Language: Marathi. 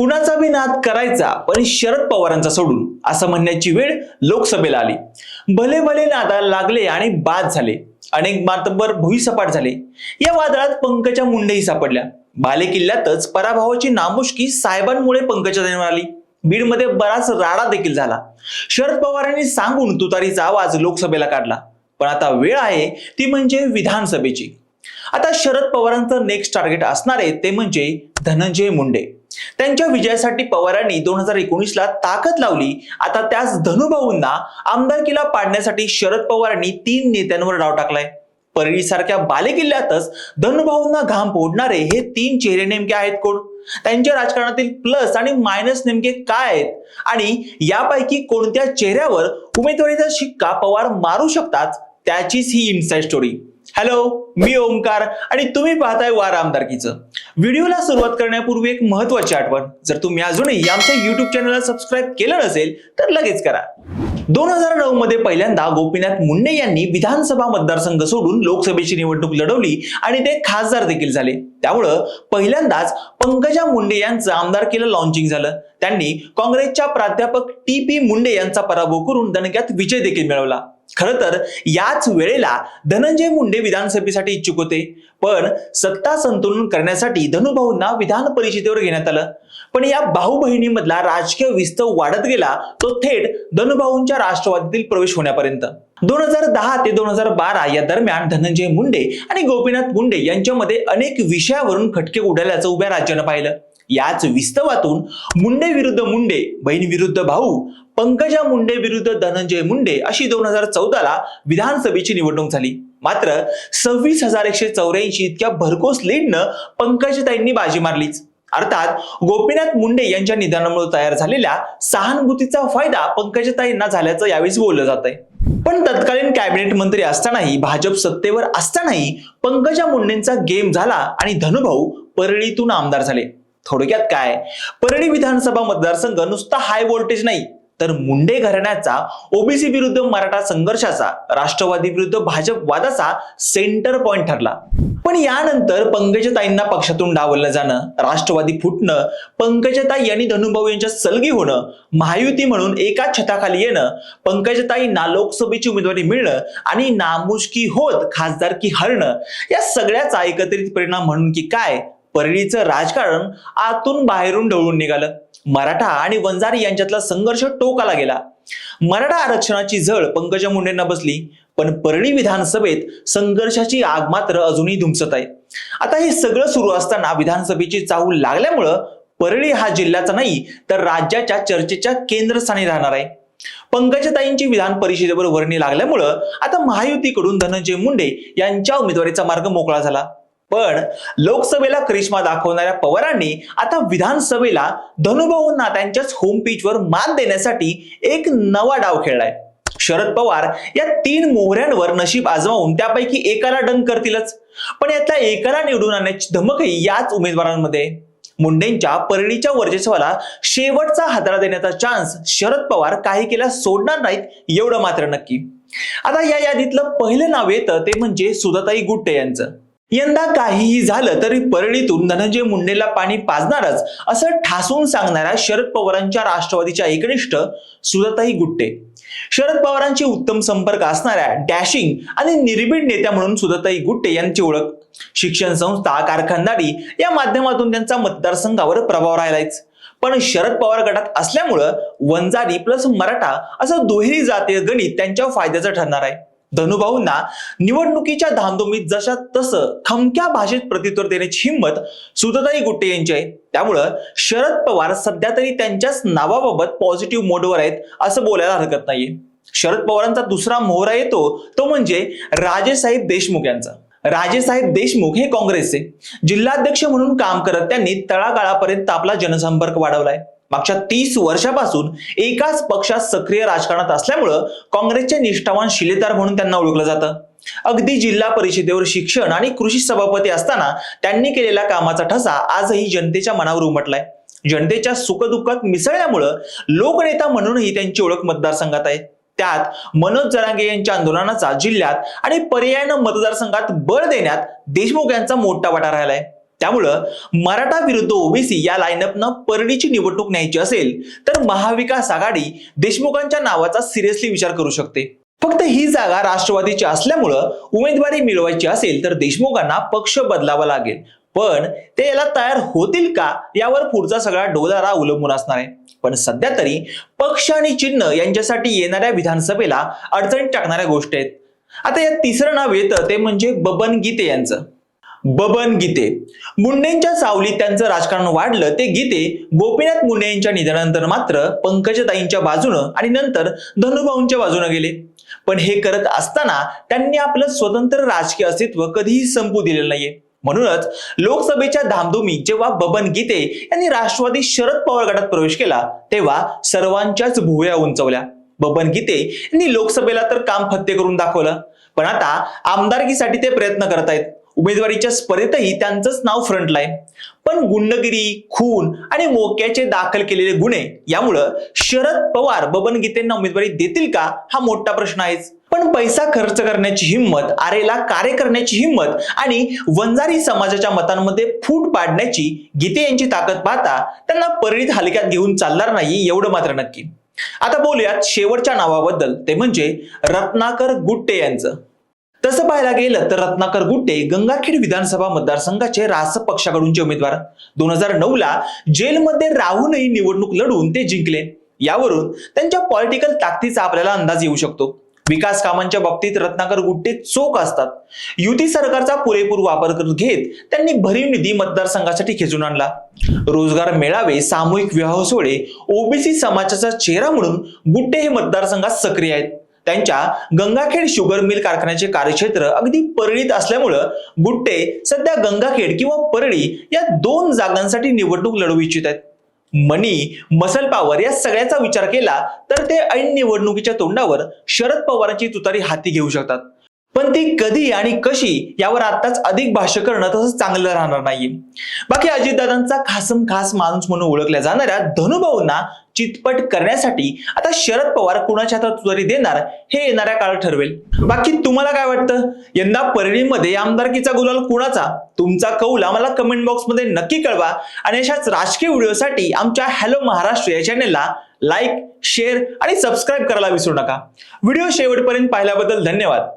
कुणाचा बी नाद करायचा पण शरद पवारांचा सोडून असं म्हणण्याची वेळ लोकसभेला आली. भले भले नादाला लागले आणि बाद झाले अनेक मातबर भुईसपाट झाले. या वादळात पंकजा मुंडेही सापडल्या. बाले किल्ल्यातच पराभवाची नामुष्की साहेबांमुळे पंकजा आली. बीडमध्ये बराच राडा देखील झाला. शरद पवारांनी सांगून तुतारीचा आवाज लोकसभेला काढला. पण आता वेळ आहे ती म्हणजे विधानसभेची. आता शरद पवारांचं नेक्स्ट टार्गेट असणार आहे ते म्हणजे धनंजय मुंडे. त्यांच्या विजयासाठी पवारांनी दोन हजार एकोणीसला ताकद लावली. आता त्याच धनुभाऊंना आमदारकीला पाडण्यासाठी शरद पवारांनी तीन नेत्यांवर डाव टाकलाय. परळी सारख्या बालेकिल्ल्यातच धनुभाऊंना घाम फोडणारे हे तीन चेहरे नेमके आहेत कोण? त्यांच्या राजकारणातील प्लस आणि मायनस नेमके काय आहेत? आणि यापैकी कोणत्या चेहऱ्यावर उमेदवारीचा शिक्का पवार मारू शकतात? त्याचीच ही इनसाइड स्टोरी हॅलो मी ओमकार आणि तुम्ही पाहताय वार आमदारकीचं. व्हिडिओला सुरुवात करण्यापूर्वी एक महत्वाची आठवण. जर तुम्ही अजूनही आमच्या युट्यूब चॅनलला सबस्क्राईब केलं नसेल तर लगेच करा. दोन हजार नऊ मध्ये पहिल्यांदा गोपीनाथ मुंडे यांनी विधानसभा मतदारसंघ सोडून लोकसभेची निवडणूक लढवली आणि ते खासदार देखील झाले. त्यामुळं पहिल्यांदाच पंकजा मुंडे यांचं आमदारकीला लॉन्चिंग झालं. त्यांनी काँग्रेसच्या प्राध्यापक टी पी मुंडे यांचा पराभव करून दणक्यात विजय देखील मिळवला. खरं तर याच वेळेला धनंजय मुंडे विधानसभेसाठी इच्छुक होते. पण सत्ता संतुलन करण्यासाठी धनुभाऊंना विधान परिषदेवर घेण्यात आलं. पण या भाऊ बहिणीमधला राजकीय विस्तव वाढत गेला तो थेट धनुभाऊंच्या राष्ट्रवादीतील प्रवेश होण्यापर्यंत. दोन हजार दहा ते दोन हजार बारा या दरम्यान धनंजय मुंडे आणि गोपीनाथ मुंडे यांच्यामध्ये अनेक विषयावरून खटके उडाल्याचं उभ्या राज्यानं पाहिलं. याच विस्तवातून मुंडे विरुद्ध मुंडे बहीण विरुद्ध भाऊ पंकजा मुंडे विरुद्ध धनंजय मुंडे अशी दोन हजार चौदाला विधानसभेची निवडणूक झाली. मात्र सव्वीस हजार एकशे चौऱ्याऐंशी इतक्या भरघोस लीडनं पंकजाताईंनी बाजी मारलीच. अर्थात गोपीनाथ मुंडे यांच्या निधनामुळे तयार झालेल्या सहानुभूतीचा फायदा पंकजाताईंना झाल्याचं यावेळी बोललं जात आहे पण तत्कालीन कॅबिनेट मंत्री असतानाही भाजप सत्तेवर असतानाही पंकजा मुंडेंचा गेम झाला आणि धनुभाऊ परळीतून आमदार झाले. थोडक्यात काय? परळी विधानसभा मतदारसंघ नुसता हाय व्होल्टेज नाही. तर मुंडे घराण्याचा ओबीसी विरुद्ध मराठा संघर्षाचा राष्ट्रवादी विरुद्ध भाजप वादाचा सेंटर पॉइंट ठरला. पण यानंतर पंकजताईंना पक्षातून डावललं जाणं राष्ट्रवादी फुटणं पंकजताई आणि धनुभाऊ यांच्या सलगी होणं महायुती म्हणून एका छताखाली येणं पंकजताईंना लोकसभेची उमेदवारी मिळणं आणि नामुष्की होत खासदारकी हरणं या सगळ्याचा एकत्रित परिणाम म्हणून की काय? परळीचं राजकारण आतून बाहेरून ढवळून निघालं. मराठा आणि वंजारी यांच्यातला संघर्ष टोकाला गेला. मराठा आरक्षणाची झळ पंकजा मुंडेंना बसली पण परळी विधानसभेत संघर्षाची आग मात्र अजूनही धुमसत आहे. आता हे सगळं सुरू असताना विधानसभेची चाहूल लागल्यामुळं परळी हा जिल्ह्याचा नाही तर राज्याच्या चर्चेच्या केंद्रस्थानी राहणार आहे. पंकजताईंची विधान परिषदेवर वर्णी लागल्यामुळं आता महायुतीकडून धनंजय मुंडे यांच्या उमेदवारीचा मार्ग मोकळा झाला. पण लोकसभेला करिश्मा दाखवणाऱ्या पवारांनी आता विधानसभेला धनुभाऊंना त्यांच्याच होम पिचवर मान देण्यासाठी एक नवा डाव खेळलाय. शरद पवार या तीन मोहऱ्यांवर नशीब आजमावून त्यापैकी एकाला डंक करतीलच. पण यातल्या एकाला निवडून आणण्याची धमकही याच उमेदवारांमध्ये. मुंडेंच्या परळीच्या वर्चस्वाला शेवटचा हादरा देण्याचा चान्स शरद पवार काही केला सोडणार नाहीत एवढं मात्र नक्की. आता या यादीतलं पहिलं नाव येतं ते म्हणजे सुधाताई गुट्टे यांचं. यंदा काहीही झालं तरी परळीतून धनंजय मुंडेला पाणी पाजणारच असं ठासून सांगणाऱ्या शरद पवारांच्या राष्ट्रवादीच्या एकनिष्ठ सुधाताई गुट्टे. शरद पवारांचे उत्तम संपर्क असणाऱ्या डॅशिंग आणि निर्भीड नेत्या म्हणून सुधाताई गुट्टे यांची ओळख. शिक्षण संस्था कारखानदारी या माध्यमातून त्यांचा मतदारसंघावर प्रभाव राहिलायच. पण शरद पवार गटात असल्यामुळं वंजारी प्लस मराठा असं दुहेरी जातीय गणित त्यांच्या फायद्याचं ठरणार आहे. धनुभाऊंना निवडणुकीच्या धामधुमीत जशा तसं खमक्या भाषेत प्रत्युत्तर देण्याची हिंमत सुधाताई गुट्टे यांची आहे. त्यामुळं शरद पवार सध्या तरी त्यांच्याच नावाबाबत पॉझिटिव्ह मोडवर आहेत असं बोलायला हरकत नाहीये. शरद पवारांचा दुसरा मोहरा येतो तो म्हणजे राजेसाहेब देशमुख यांचा. राजेसाहेब देशमुख हे काँग्रेसचे. जिल्हाध्यक्ष म्हणून काम करत त्यांनी तळागाळापर्यंत आपला जनसंपर्क वाढवलाय. मागच्या तीस वर्षापासून एकाच पक्षात सक्रिय राजकारणात असल्यामुळं काँग्रेसचे निष्ठावान शिलेदार म्हणून त्यांना ओळखलं जातं. अगदी जिल्हा परिषदेवर शिक्षण आणि कृषी सभापती असताना त्यांनी केलेल्या कामाचा ठसा आजही जनतेच्या मनावर उमटलाय. जनतेच्या सुखदुःखात मिसळल्यामुळं लोकनेता म्हणूनही त्यांची ओळख मतदारसंघात आहे. त्यात मनोज जरांगे यांच्या आंदोलनाचा जिल्ह्यात आणि पर्यायानं मतदारसंघात बळ देण्यात देशमुख यांचा मोठा वाटा राहिलाय. त्यामुळं मराठा विरुद्ध ओबीसी या लाईनअपनं परळीची निवडणूक न्यायची असेल तर महाविकास आघाडी देशमुखांच्या नावाचा सिरियसली विचार करू शकते. फक्त ही जागा राष्ट्रवादीची असल्यामुळं उमेदवारी मिळवायची असेल तर देशमुखांना पक्ष बदलावा लागेल. पण ते याला तयार होतील का यावर पुढचा सगळा डोलारा अवलंबून असणार आहे. पण सध्या तरी पक्ष आणि चिन्ह यांच्यासाठी येणाऱ्या विधानसभेला अडचणीत टाकणाऱ्या गोष्टी आहेत. आता यात तिसरं नाव येतं ते म्हणजे बबन गीते यांचं. बबन गीते. मुंडेंच्या सावलीत त्यांचं राजकारण वाढलं ते गीते गोपीनाथ मुंडे यांच्या निधनानंतर मात्र पंकजताईंच्या बाजूनं आणि नंतर धनुभाऊंच्या बाजूनं गेले. पण हे करत असताना त्यांनी आपलं स्वतंत्र राजकीय अस्तित्व कधीही संपू दिलेलं नाहीये. म्हणूनच लोकसभेच्या धामधुमीत जेव्हा बबन गीते यांनी राष्ट्रवादी शरद पवार गटात प्रवेश केला तेव्हा सर्वांच्याच भुवया उंचवल्या. बबन गीते यांनी लोकसभेला तर काम फत्ते करून दाखवलं पण आता आमदारकीसाठी ते प्रयत्न करत आहेत उमेदवारीच्या स्पर्धेतही त्यांचंच नाव फ्रंटला आहे पण गुंडगिरी खून आणि मोक्याचे दाखल केलेले गुन्हे यामुळं शरद पवार बबन गीतेंना उमेदवारी देतील का? हा मोठा प्रश्न आहेच. पण पैसा खर्च करण्याची हिंमत आरेला कार्य करण्याची हिंमत आणि वंजारी समाजाच्या मतांमध्ये फूट पाडण्याची गीते यांची ताकद पाहता त्यांना परिणित हलक्यात घेऊन चालणार नाही एवढं मात्र नक्की. आता बोलूयात शेवटच्या नावाबद्दल. ते म्हणजे रत्नाकर गुट्टे यांचं. तसं पाहायला गेलं तर रत्नाकर गुट्टे गंगाखेड विधानसभा मतदारसंघाचे रास पक्षाकडूनचे उमेदवार. दोन हजार नऊ ला जेलमध्ये राहूनही निवडणूक लढवून ते जिंकले. यावरून त्यांच्या पॉलिटिकल ताकदीचा आपल्याला अंदाज येऊ शकतो. विकास कामांच्या बाबतीत रत्नाकर गुट्टे चोख असतात. युती सरकारचा पुरेपूर वापर करून घेत त्यांनी भरीव निधी मतदारसंघासाठी खेचून आणला. रोजगार मेळावे सामूहिक विवाह सोहळे ओबीसी समाजाचा चेहरा म्हणून गुट्टे हे मतदारसंघात सक्रिय आहेत. त्यांच्या गंगाखेड शुगर मिल कारखान्याचे कार्यक्षेत्र अगदी परळीत असल्यामुळं गुट्टे सध्या गंगाखेड किंवा परळी या दोन जागांसाठी निवडणूक लढवू इच्छित आहेत. मनी मसल पॉवर या सगळ्याचा विचार केला तर ते ऐन निवडणुकीच्या तोंडावर शरद पवारांची तुतारी हाती घेऊ शकतात. पण ती कधी आणि कशी यावर आताच अधिक भाष्य करणं तसं चांगलं राहणार नाहीये. बाकी अजितदादांचा खासम खास माणूस म्हणून ओळखल्या जाणाऱ्या धनुभाऊंना चितपट करण्यासाठी आता शरद पवार कुणाच्या हातात तुझारी देणार हे येणाऱ्या काळात ठरवेल. बाकी तुम्हाला काय वाटतं? यंदा परळीमध्ये आमदारकीचा गुलाल कुणाचा? तुमचा कौल आम्हाला कमेंट बॉक्समध्ये नक्की कळवा आणि अशाच राजकीय व्हिडिओसाठी आमच्या हॅलो महाराष्ट्र या चॅनेलला लाईक शेअर आणि सबस्क्राईब करायला विसरू नका. व्हिडिओ शेवटपर्यंत पाहिल्याबद्दल धन्यवाद.